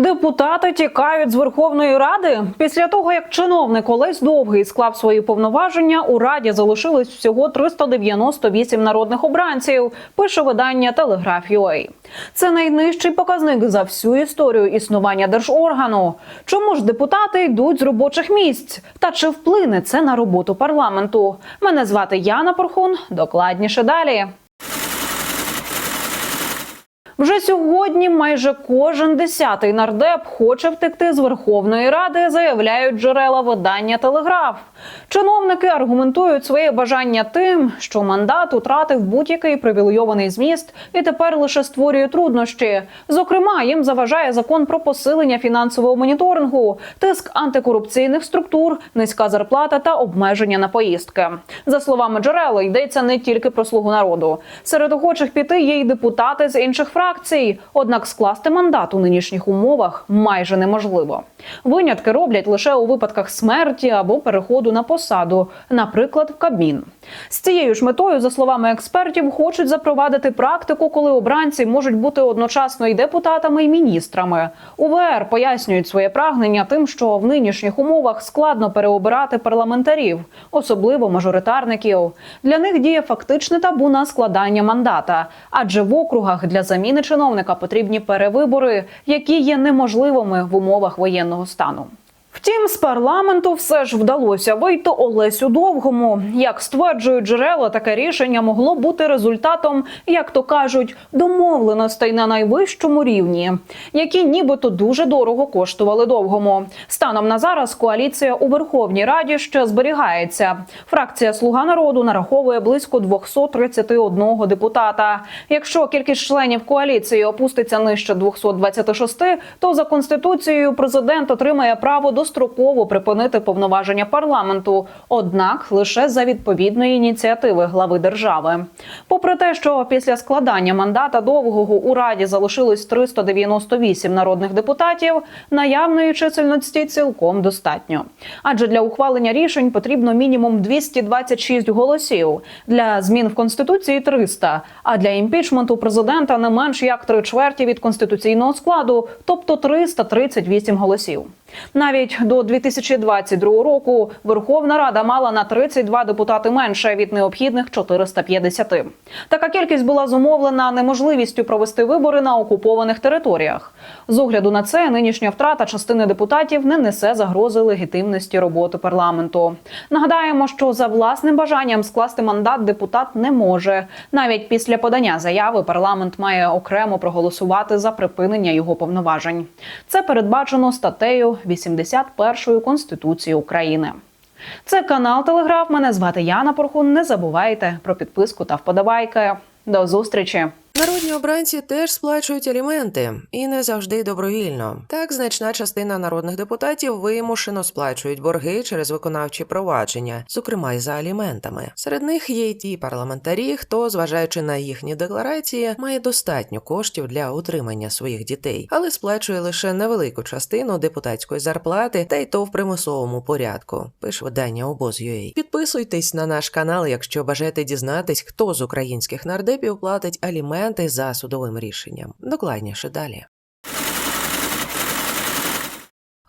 Депутати тікають з Верховної Ради після того, як чиновник Олесь Довгий склав свої повноваження. У раді залишилось всього 398 народних обранців. Пише видання Телеграф.UA. Це найнижчий показник за всю історію існування держоргану. Чому ж депутати йдуть з робочих місць? Та чи вплине це на роботу парламенту? Мене звати Яна Порхун. Докладніше далі. Вже сьогодні майже кожен десятий нардеп хоче втекти з Верховної Ради, заявляють джерела видання Телеграф. Чиновники аргументують своє бажання тим, що мандат утратив будь-який привілейований зміст і тепер лише створює труднощі. Зокрема, їм заважає закон про посилення фінансового моніторингу, тиск антикорупційних структур, низька зарплата та обмеження на поїздки. За словами джерела, йдеться не тільки про слугу народу. Серед охочих піти є й депутати з інших фракцій. Однак скласти мандат у нинішніх умовах майже неможливо. Винятки роблять лише у випадках смерті або переходу на посаду, наприклад, в Кабмін. З цією ж метою, за словами експертів, хочуть запровадити практику, коли обранці можуть бути одночасно і депутатами, і міністрами. УВР пояснюють своє прагнення тим, що в нинішніх умовах складно переобирати парламентарів, особливо мажоритарників. Для них діє фактичне табу на складання мандата, адже в округах для заміни чиновника потрібні перевибори, які є неможливими в умовах воєнного стану. Втім, з парламенту все ж вдалося вийти Олесю Довгому. Як стверджують джерела, таке рішення могло бути результатом, як то кажуть, домовленостей на найвищому рівні, які нібито дуже дорого коштували довгому. Станом на зараз коаліція у Верховній Раді ще зберігається. Фракція Слуга народу нараховує близько 231 депутата. Якщо кількість членів коаліції опуститься нижче 226, то за конституцією президент отримає право достроково припинити повноваження парламенту, однак лише за відповідної ініціативи глави держави. Попри те, що після складання мандата довгого у раді залишилось 398 народних депутатів, наявної чисельності цілком достатньо. Адже для ухвалення рішень потрібно мінімум 226 голосів, для змін в конституції 300, а для імпічменту президента не менш як три чверті від конституційного складу, тобто 338 голосів. Навіть до 2022 року Верховна Рада мала на 32 депутати менше від необхідних 450. Така кількість була зумовлена неможливістю провести вибори на окупованих територіях. З огляду на це нинішня втрата частини депутатів не несе загрози легітимності роботи парламенту. Нагадаємо, що за власним бажанням скласти мандат депутат не може. Навіть після подання заяви парламент має окремо проголосувати за припинення його повноважень. Це передбачено статтею 81 Конституції України. Це канал Телеграф. Мене звати Яна Порхун. Не забувайте про підписку та вподобайки. До зустрічі! Народні обранці теж сплачують аліменти і не завжди добровільно. Так, значна частина народних депутатів вимушено сплачують борги через виконавчі провадження, зокрема й за аліментами. Серед них є й ті парламентарі, хто, зважаючи на їхні декларації, має достатньо коштів для утримання своїх дітей, але сплачує лише невелику частину депутатської зарплати, та й то в примусовому порядку. Пише видання обоз.ua. Підписуйтесь на наш канал, якщо бажаєте дізнатись, хто з українських нардепів платить аліменти за судовим рішенням. Докладніше далі.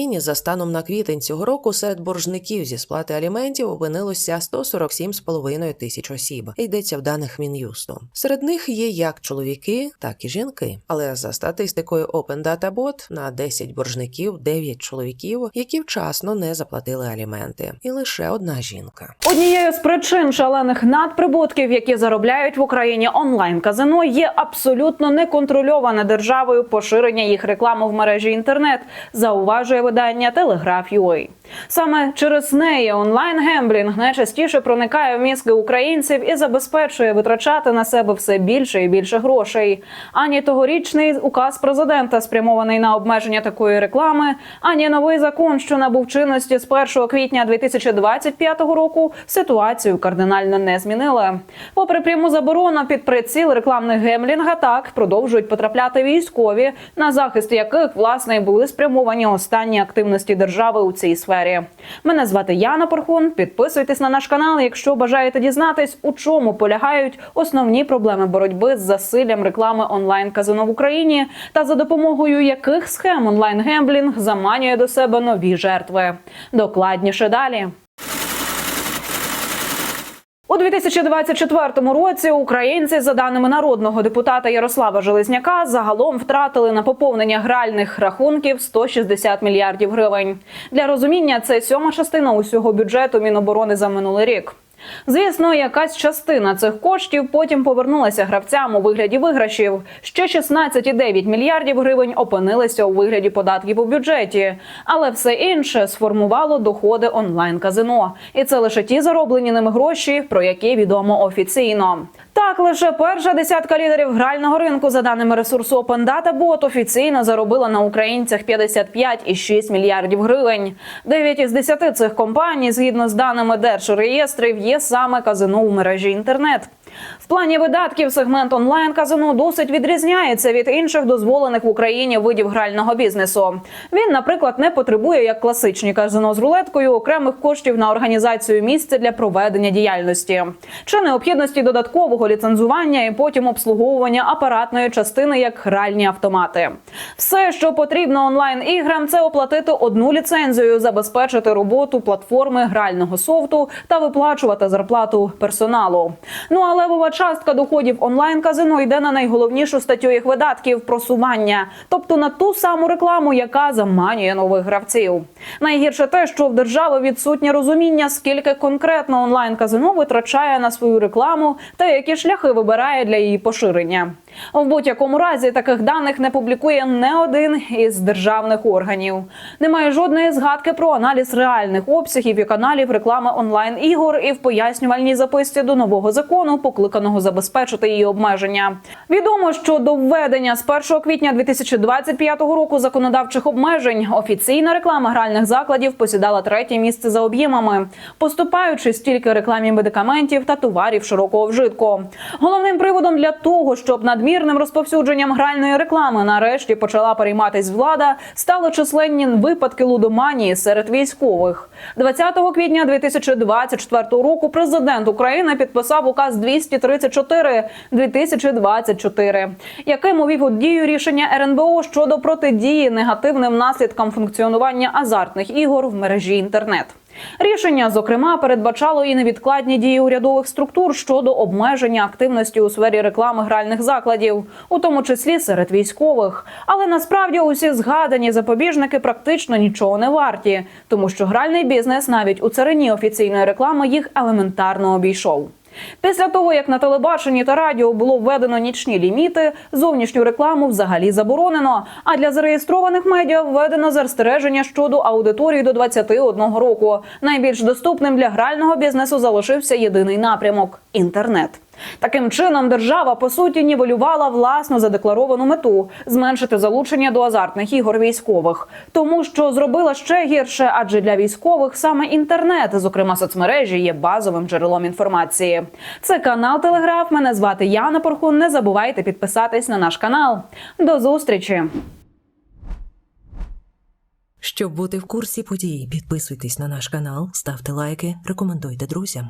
за станом на квітень цього року серед боржників зі сплати аліментів опинилося 147,5 тисяч осіб. Йдеться в даних Мін'юсту. Серед них є як чоловіки, так і жінки. Але за статистикою Open Data Bot на 10 боржників 9 чоловіків, які вчасно не заплатили аліменти, і лише одна жінка. Однією з причин шалених надприбутків, які заробляють в Україні онлайн казино, є абсолютно неконтрольоване державою поширення їх реклами в мережі інтернет. Зауважує видання Telegraph.ua. Саме через неї онлайн гемблінг найчастіше проникає в мізки українців і забезпечує витрачати на себе все більше і більше грошей. Ані тогорічний указ президента спрямований на обмеження такої реклами, ані новий закон, що набув чинності з 1 квітня 2025 року, ситуацію кардинально не змінили. Попри пряму заборону під приціл рекламних гемблінга, так продовжують потрапляти військові, на захист яких власне і були спрямовані останні активності держави у цій сфері. Мене звати Яна Порхун. Підписуйтесь на наш канал, якщо бажаєте дізнатись, у чому полягають основні проблеми боротьби з засиллям реклами онлайн казино в Україні та за допомогою яких схем онлайн гемблінг заманює до себе нові жертви. Докладніше далі. У 2024 році українці, за даними народного депутата Ярослава Железняка, загалом втратили на поповнення гральних рахунків 160 мільярдів гривень. Для розуміння це сьома частина усього бюджету Міноборони за минулий рік. Звісно, якась частина цих коштів потім повернулася гравцям у вигляді виграшів. Ще 16,9 мільярдів гривень опинилися у вигляді податків у бюджеті. Але все інше сформувало доходи онлайн казино, і це лише ті зароблені ними гроші, про які відомо офіційно. Так, лише перша десятка лідерів грального ринку, за даними ресурсу Open Bot, офіційно заробила на українцях 55,6 мільярдів гривень. Дев'ять із десяти цих компаній, згідно з даними держреєстрів, є саме казино у мережі інтернет. В плані видатків сегмент онлайн казино досить відрізняється від інших дозволених в Україні видів грального бізнесу. Він, наприклад, не потребує як класичні казино з рулеткою окремих коштів на організацію місця для проведення діяльності чи необхідності додаткового ліцензування і потім обслуговування апаратної частини як гральні автомати. Все, що потрібно онлайн іграм, це оплатити одну ліцензію, забезпечити роботу платформи грального софту та виплачувати зарплату персоналу. Ну але левова частка доходів онлайн казино йде на найголовнішу статтю їх видатків просування, тобто на ту саму рекламу, яка заманює нових гравців. Найгірше те, що в держави відсутнє розуміння, скільки конкретно онлайн казино витрачає на свою рекламу та які шляхи вибирає для її поширення. В будь-якому разі таких даних не публікує не один із державних органів. Немає жодної згадки про аналіз реальних обсягів і каналів реклами онлайн ігор і в пояснювальній записці до нового закону, покликаного забезпечити її обмеження. Відомо, що до введення з 1 квітня 2025 року законодавчих обмежень офіційна реклама гральних закладів посідала третє місце за об'ємами, поступаючи стільки рекламі медикаментів та товарів широкого вжитку. Головним приводом для того, щоб надмірним розповсюдженням гральної реклами нарешті почала перейматись влада, стали численні випадки лудоманії серед військових. 20 квітня 2024 року президент України підписав указ 234 2024, яким увів у дію рішення РНБО щодо протидії негативним наслідкам функціонування азартних ігор в мережі інтернет. Рішення, зокрема, передбачало і невідкладні дії урядових структур щодо обмеження активності у сфері реклами гральних закладів, у тому числі серед військових. Але насправді усі згадані запобіжники практично нічого не варті, тому що гральний бізнес навіть у царині офіційної реклами їх елементарно обійшов. Після того, як на телебаченні та радіо було введено нічні ліміти, зовнішню рекламу взагалі заборонено. А для зареєстрованих медіа введено застереження щодо аудиторії до 21 року. Найбільш доступним для грального бізнесу залишився єдиний напрямок інтернет. Таким чином, держава по суті нівелювала власну задекларовану мету зменшити залучення до азартних ігор військових, тому що зробила ще гірше, адже для військових саме інтернет, зокрема соцмережі, є базовим джерелом інформації. Це канал Телеграф. Мене звати Яна Порхун. Не забувайте підписатись на наш канал. До зустрічі. Щоб бути в курсі подій, підписуйтесь на наш канал, ставте лайки, рекомендуйте друзям.